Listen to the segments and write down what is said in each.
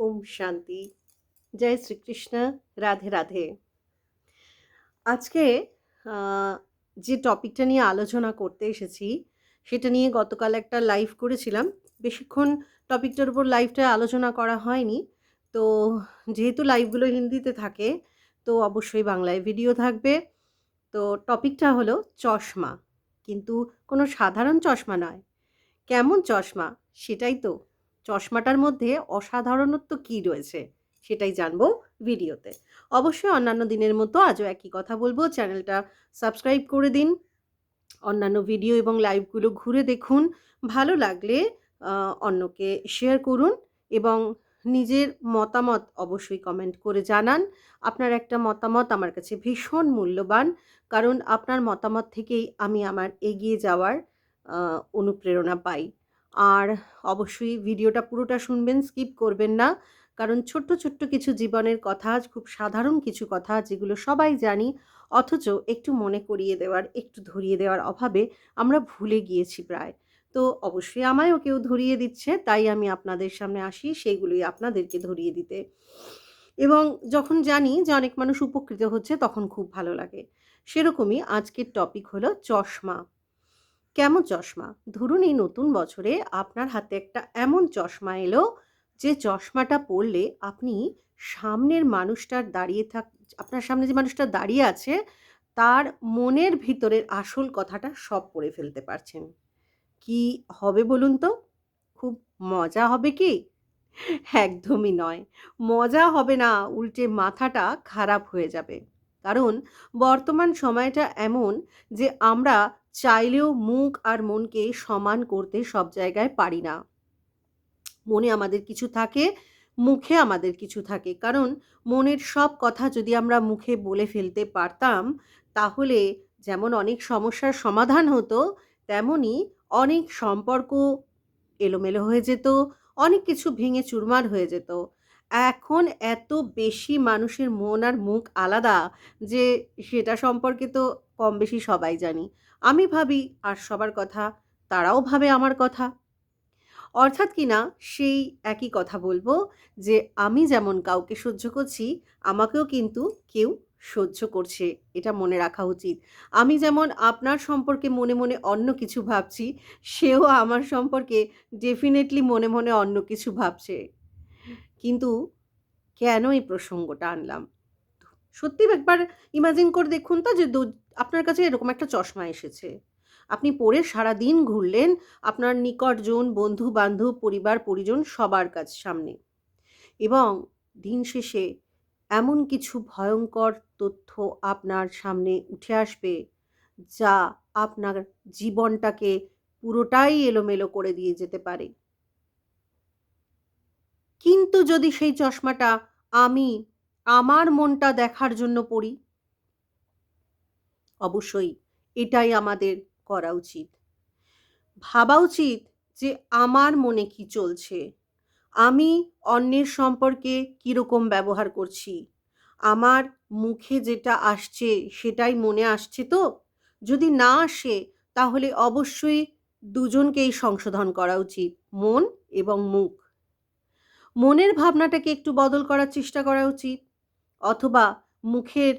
ওম শান্তি। জয় শ্রীকৃষ্ণ, রাধে রাধে। আজকে যে টপিকটা নিয়ে আলোচনা করতে এসেছি, সেটা নিয়ে গতকাল একটা লাইভ করেছিলাম। বেশিক্ষণ টপিকটার উপর লাইভটা আলোচনা করা হয়নি। তো, যেহেতু লাইভগুলো হিন্দিতে থাকে, তো অবশ্যই বাংলায় ভিডিও থাকবে। তো টপিকটা হলো চশমা। কিন্তু কোনো সাধারণ চশমা নয়। কেমন চশমা? সেটাই তো। চশমাটার মধ্যে অসাধারণত্ব কী রয়েছে সেটাই জানব ভিডিওতে। অবশ্যই অন্যান্য দিনের মতো আজও একই কথা বলব। চ্যানেলটা সাবস্ক্রাইব করে দিন। অন্যান্য ভিডিও এবং লাইভগুলো ঘুরে দেখুন। ভালো লাগলে অন্যকে শেয়ার করুন এবং নিজের মতামত অবশ্যই কমেন্ট করে জানান। আপনার একটা মতামত আমার কাছে ভীষণ মূল্যবান, কারণ আপনার মতামত থেকেই আমি আমার এগিয়ে যাওয়ার অনুপ্রেরণা পাই। আর অবশ্যই ভিডিওটা পুরোটা শুনবেন, স্কিপ করবেন না। কারণ ছোট্ট ছোট্ট কিছু জীবনের কথা খুব সাধারণ কিছু কথা, যেগুলো সবাই জানি, অথচ একটু মনে করিয়ে দেওয়ার, একটু ধরিয়ে দেওয়ার অভাবে আমরা ভুলে গিয়েছি প্রায়। তো অবশ্যই আমায়ও কেউ ধরিয়ে দিচ্ছে, তাই আমি আপনাদের সামনে আসি, সেইগুলোই আপনাদেরকে ধরিয়ে দিতে। এবং যখন জানি যে অনেক মানুষ উপকৃত হচ্ছে, তখন খুব ভালো লাগে। সেরকমই আজকের টপিক হলো চশমা। কেমন চশমা? ধরুন এই নতুন বছরে আপনার হাতে একটা এমন চশমা এলো যে চশমাটা পরলে আপনি সামনের মানুষটার দাঁড়িয়ে থাক, আপনার সামনে যে মানুষটা দাঁড়িয়ে আছে তার মনের ভিতরের আসল কথাটা সব পড়ে ফেলতে পারছেন। কি হবে বলুন তো? খুব মজা হবে কি? একদমই নয়। মজা হবে না, উল্টে মাথাটা খারাপ হয়ে যাবে। কারণ বর্তমান সময়টা এমন যে আমরা চাইলেও মুখ আর মনকে সমান করতে সব জায়গায় পারি না। মনে আমাদের কিছু থাকে, মুখে আমাদের কিছু থাকে। কারণ মনের সব কথা যদি আমরা মুখে বলে ফেলতে পারতাম, তাহলে যেমন অনেক সমস্যার সমাধান হতো, তেমনি অনেক সম্পর্ক এলোমেলো হয়ে যেত, অনেক কিছু ভেঙে চুরমার হয়ে যেত। এখন এত বেশি মানুষের মন আর মুখ আলাদা যে সেটা সম্পর্কে তো কম বেশি সবাই জানি। আমি ভাবি, আর সবার কথা, তারাও ভাবে আমার কথা। অর্থাৎ কি না, সেই একই কথা বলব যে, আমি যেমন কাউকে সহ্য করছি, আমাকেও কিন্তু কেউ সহ্য করছে, এটা মনে রাখা উচিত। আমি যেমন আপনার সম্পর্কে মনে মনে অন্য কিছু ভাবছি, সেও আমার সম্পর্কে ডেফিনেটলি মনে মনে অন্য কিছু ভাবছে। কিন্তু কেন এই প্রসঙ্গটা আনলাম? সত্যি একবার ইমাজিন করে দেখুন তো যে আপনার কাছে এরকম একটা চশমা এসেছে। আপনি পরে সারা দিন ঘুরলেন আপনার নিকটজন বন্ধু বান্ধব পরিবার, পরিজন সবার কাছ সামনে। এবং দিন শেষে এমন কিছু ভয়ঙ্কর তথ্য আপনার সামনে উঠে আসবে যা আপনার জীবনটাকে পুরোটাই এলোমেলো করে দিয়ে যেতে পারে। কিন্তু যদি সেই চশমাটা আমি আমার মনটা দেখার জন্য পড়ি অবশ্যই এটাই আমাদের করা উচিত। ভাবা উচিত যে আমার মনে কি চলছে, আমি অন্যের সম্পর্কে কীরকম ব্যবহার করছি, আমার মুখে যেটা আসছে সেটাই মনে আসছে তো? যদি না আসে তাহলে অবশ্যই দুজনকেই সংশোধন করা উচিত, মন এবং মুখ। মনের ভাবনাটাকে একটু বদল করার চেষ্টা করা উচিত, অথবা মুখের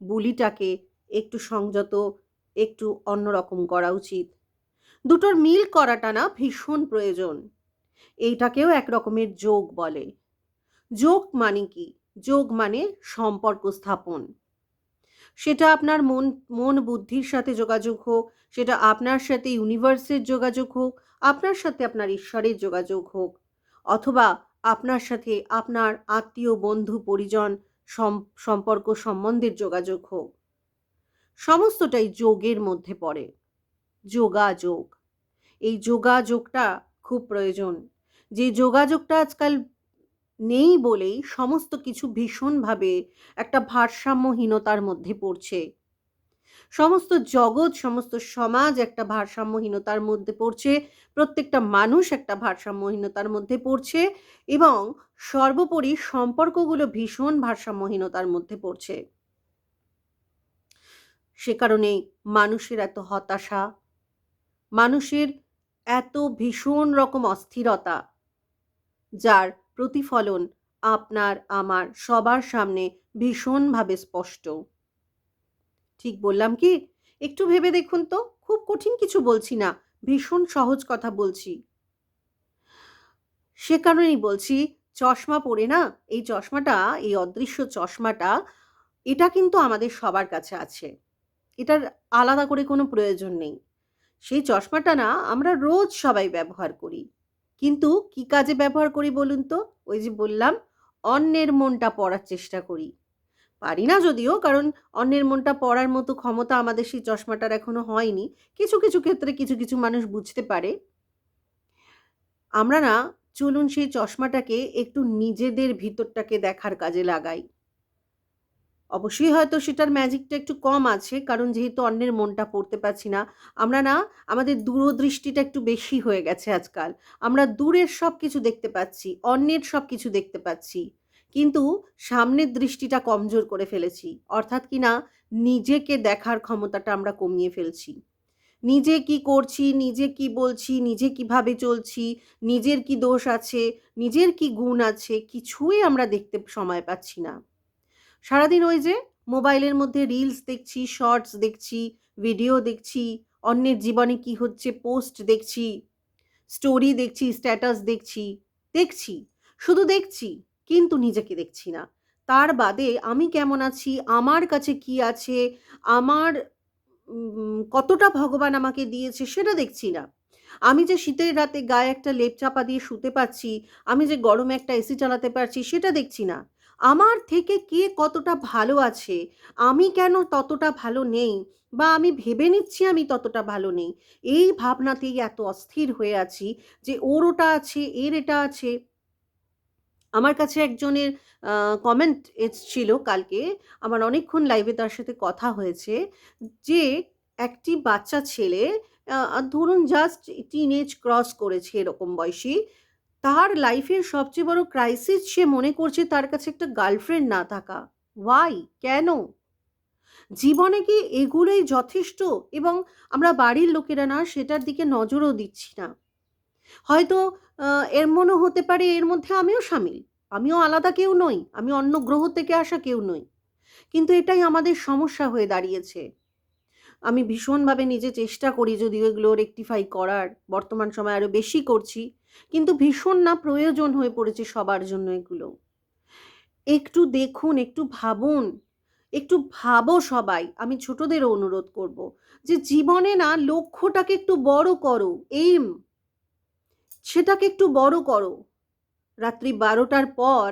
বুলিটাকে একটু সংযত, একটু অন্যরকম করা উচিত। দুটোর মিল করাটা না ভীষণ প্রয়োজন। এইটাকেও এক রকমের যোগ বলে। যোগ মানে কি? যোগ মানে সম্পর্ক স্থাপন। সেটা আপনার মন মন বুদ্ধির সাথে যোগাযোগ হোক, সেটা আপনার সাথে ইউনিভার্সের যোগাযোগ হোক, আপনার সাথে আপনার ঈশ্বরের যোগাযোগ হোক, অথবা আপনার সাথে আপনার আত্মীয়, বন্ধু, পরিজন সম্পর্ক সম্বন্ধের যোগাযোগ হোক। সমস্তটাই যোগের মধ্যে পড়ে। যোগাযোগ। এই যোগাযোগটা খুব প্রয়োজন। যে যোগাযোগটা আজকাল নেই বলেই সমস্ত কিছু ভীষণভাবে একটা ভারসাম্যহীনতার মধ্যে পড়ছে। সমস্ত জগৎ, সমস্ত সমাজ একটা ভারসাম্যহীনতার মধ্যে পড়ছে, প্রত্যেকটা মানুষ একটা ভারসাম্যহীনতার মধ্যে পড়ছে এবং সর্বোপরি সম্পর্কগুলো ভীষণ ভারসাম্যহীনতার মধ্যে পড়ছে। সে কারণে মানুষের এত হতাশা। মানুষের এত ভীষণ রকম অস্থিরতা, যার প্রতিফলন আপনার, আমার, সবার সামনে ভীষণভাবে স্পষ্ট। ঠিক বললাম কি? একটু ভেবে দেখুন তো, খুব কঠিন কিছু বলছি না, ভীষণ সহজ কথা বলছি। সে কারণেই বলছি, চশমা পরে না, এই চশমাটা, এই অদৃশ্য চশমাটা, এটা কিন্তু আমাদের সবার কাছে আছে। এটার আলাদা করে কোনো প্রয়োজন নেই। সেই চশমাটা না আমরা রোজ সবাই ব্যবহার করি। কিন্তু কি কাজে ব্যবহার করি বলুন তো? ওই যে বললাম, অন্যের মনটা পড়ার চেষ্টা করি। পারি না যদিও, কারণ অন্যের মনটা পড়ার মতো ক্ষমতা আমাদের সেই চশমাটার এখনও হয়নি। কিছু কিছু ক্ষেত্রে কিছু কিছু মানুষ বুঝতে পারে। আমরা না চলুন সেই চশমাটাকে একটু নিজেদের ভিতরটাকে দেখার কাজে লাগাই। অবশ্যই হয়তো সেটার ম্যাজিকটা একটু কম আছে, কারণ যেহেতু অন্যের মনটা পড়তে পারছি না, আমরা না, আমাদের দূরদৃষ্টিটা একটু বেশি হয়ে গেছে আজকাল। আমরা দূরের সব কিছু দেখতে পাচ্ছি, অন্যের সব কিছু দেখতে পাচ্ছি, কিন্তু সামনের দৃষ্টিটা কমজোর করে ফেলেছি। অর্থাৎ কি না, নিজেকে দেখার ক্ষমতাটা আমরা কমিয়ে ফেলছি। নিজে কি করছি, নিজে কি বলছি, নিজে কীভাবে চলছি, নিজের কি দোষ আছে, নিজের কি গুণ আছে, কিছুই আমরা দেখতে সময় পাচ্ছি না। সারাদিন ওই যে মোবাইলের মধ্যে রিলস দেখছি শর্টস দেখছি ভিডিও দেখছি, অন্যের জীবনে কি হচ্ছে পোস্ট দেখছি স্টোরি দেখছি স্ট্যাটাস দেখছি দেখছি, শুধু দেখছি, কিন্তু নিজেকে দেখছি না। তার বাদে আমি কেমন আছি, আমার কাছে কি আছে, আমার কতটা ভগবান আমাকে দিয়েছে সেটা দেখছি না। আমি যে শীতের রাতে গায়ে একটা লেপ চাপা দিয়ে শুতে পারছি, আমি যে গরমে একটা এসি চালাতে পারছি সেটা দেখছি না। আমার থেকে কে কতটা ভালো আছে? আমি কেন ততটা ভালো নেই? বা আমি ভেবে নিচ্ছি আমি ততটা ভালো নেই। এই ভাবনাতেই এত অস্থির হয়ে আছি যে ওর ওটা আছে, এর এটা আছে। আমার কাছে একজনের কমেন্ট এসছিল কালকে, আমার অনেকক্ষণ লাইভে তার সাথে কথা হয়েছে যে একটি বাচ্চা ছেলে ধরুন জাস্ট টিন এজ ক্রস করেছে এরকম বয়সী তার লাইফের সবচেয়ে বড় ক্রাইসিস সে মনে করছে তার কাছে একটা গার্লফ্রেন্ড না থাকা। ওয়াই কেন? জীবনে কি এগুলোই যথেষ্ট? এবং আমরা বাড়ির লোকেরা না, সেটার দিকে নজরও দিচ্ছি না। হয়তো এর মনে হতে পারে এর মধ্যে আমিও সামিল। আমিও আলাদা কেউ নই। আমি অন্য গ্রহ থেকে আসা কেউ নই। কিন্তু এটাই আমাদের সমস্যা হয়ে দাঁড়িয়েছে। আমি ভীষণভাবে নিজে চেষ্টা করি যদিও এগুলো রেকটিফাই করার। বর্তমান সময় আরও বেশি করছি। কিন্তু ভীষণ না প্রয়োজন হয়ে পড়েছে সবার জন্য এগুলো। একটু দেখুন, একটু ভাবুন, একটু ভাবো সবাই। আমি ছোটদেরও অনুরোধ করব যে জীবনে না লক্ষ্যটাকে একটু বড় করো এইম সেটাকে একটু বড় করো। রাত্রি বারোটার পর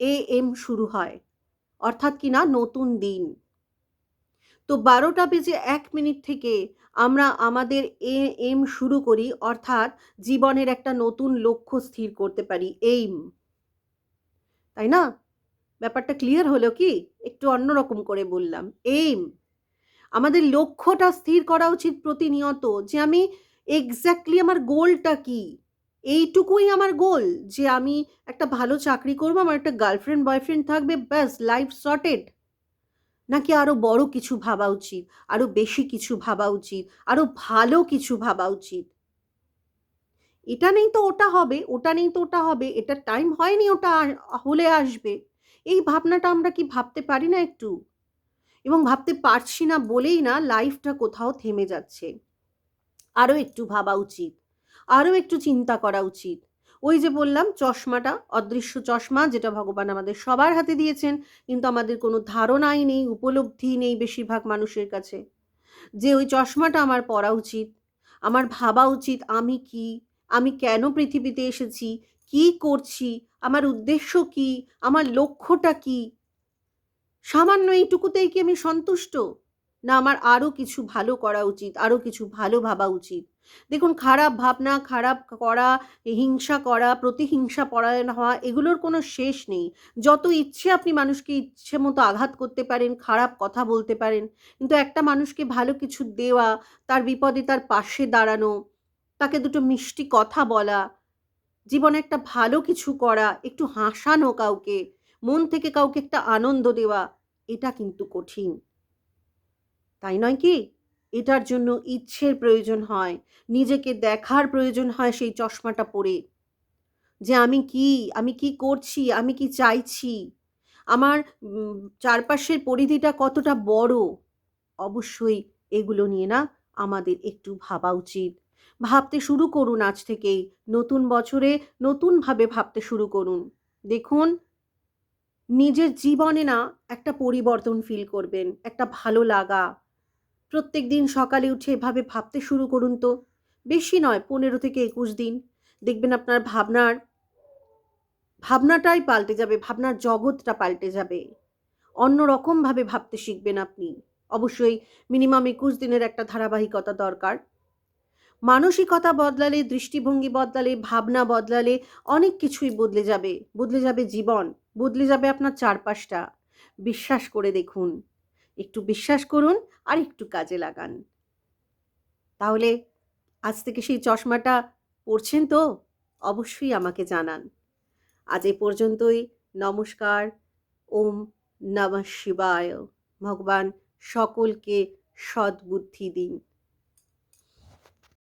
এ এম শুরু হয়, অর্থাৎ কি না নতুন দিন। তো বারোটা বেজে এক মিনিট থেকে আমরা আমাদের এ, এম শুরু করি, অর্থাৎ জীবনের একটা নতুন লক্ষ্য স্থির করতে পারি এইম তাই না? ব্যাপারটা ক্লিয়ার হলো কি? একটু অন্যরকম করে বললাম এইম আমাদের লক্ষ্যটা স্থির করা উচিত প্রতিনিয়ত যে আমি এক্স্যাক্টলি আমার গোলটা কি? এইটুকুই আমার গোল যে আমি একটা ভালো চাকরি করব, আমার একটা গার্লফ্রেন্ড বয়ফ্রেন্ড থাকবে, ব্যাস লাইফ সর্টেড নাকি আরও বড় কিছু ভাবা উচিত আরও বেশি কিছু ভাবা উচিত আরও ভালো কিছু ভাবা উচিত? এটা নেই তো ওটা হবে, ওটা নেই তো ওটা হবে, এটা টাইম হয়নি ওটা হলে আসবে। এই ভাবনাটা আমরা কি ভাবতে পারি না একটু? এবং ভাবতে পারছি না বলেই না লাইফটা কোথাও থেমে যাচ্ছে। আরও একটু ভাবা উচিত আরও একটু চিন্তা করা উচিত ওই যে বললাম, চশমাটা, অদৃশ্য চশমা যেটা ভগবান আমাদের সবার হাতে দিয়েছেন, কিন্তু আমাদের কোনো ধারণাই নেই, উপলব্ধি নেই বেশিরভাগ মানুষের কাছে। যে ওই চশমাটা আমার পরা উচিত, আমার ভাবা উচিত, আমি কি, আমি কেন পৃথিবীতে এসেছি, কি করছি, আমার উদ্দেশ্য কি, আমার লক্ষ্যটা কি, সামান্য এইটুকুতেই কি আমি সন্তুষ্ট? না, আমার আরও কিছু ভালো করা উচিত আরও কিছু ভালো ভাবা উচিত। দেখুন, খারাপ ভাবনা, খারাপ করা, হিংসা করা, প্রতিহিংসা পরায়ণ হওয়া, এগুলোর কোনো শেষ নেই। যত ইচ্ছে আপনি মানুষকে ইচ্ছে মতো আঘাত করতে পারেন, খারাপ কথা বলতে পারেন, কিন্তু একটা মানুষকে ভালো কিছু দেওয়া, তার বিপদে তার পাশে দাঁড়ানো, তাকে দুটো মিষ্টি কথা বলা, জীবনে একটা ভালো কিছু করা, একটু হাসানো কাউকে, মন থেকে কাউকে একটা আনন্দ দেওয়া, এটা কিন্তু কঠিন। তাই নয় কি? এটার জন্য ইচ্ছের প্রয়োজন হয়, নিজেকে দেখার প্রয়োজন হয় সেই চশমাটা পরে। যে আমি কি আমি কি করছি, আমি কি চাইছি? আমার চারপাশের পরিধিটা কতটা বড়? অবশ্যই এগুলো নিয়ে না আমাদের একটু ভাবা উচিত। ভাবতে শুরু করুন আজ থেকেই, নতুন বছরে নতুনভাবে ভাবতে শুরু করুন। দেখুন, নিজের জীবনে না একটা পরিবর্তন ফিল করবেন, একটা ভালো লাগা। প্রত্যেক দিন সকালে উঠে এভাবে ভাবতে শুরু করুন তো। বেশি নয়, পনেরো থেকে একুশ দিন। দেখবেন আপনার ভাবনার, ভাবনাটাই পাল্টে যাবে, ভাবনার জগৎটা পাল্টে যাবে। অন্য রকমভাবে ভাবতে শিখবেন আপনি। অবশ্যই মিনিমাম একুশ দিনের একটা ধারাবাহিকতা দরকার। মানসিকতা বদলালে, দৃষ্টিভঙ্গি বদলালে, ভাবনা বদলালে অনেক কিছুই বদলে যাবে। বদলে যাবে জীবন, বদলে যাবে আপনার চারপাশটা। বিশ্বাস করে দেখুন। একটু বিশ্বাস করুন আর একটু কাজে লাগান। তাহলে আজ থেকে সেই চশমাটা পড়ছেন তো? অবশ্যই আমাকে জানান। আজ এ পর্যন্তই। নমস্কার। ওম নমঃ শিবায়। ভগবান সকলকে সদ্বুদ্ধি দিন।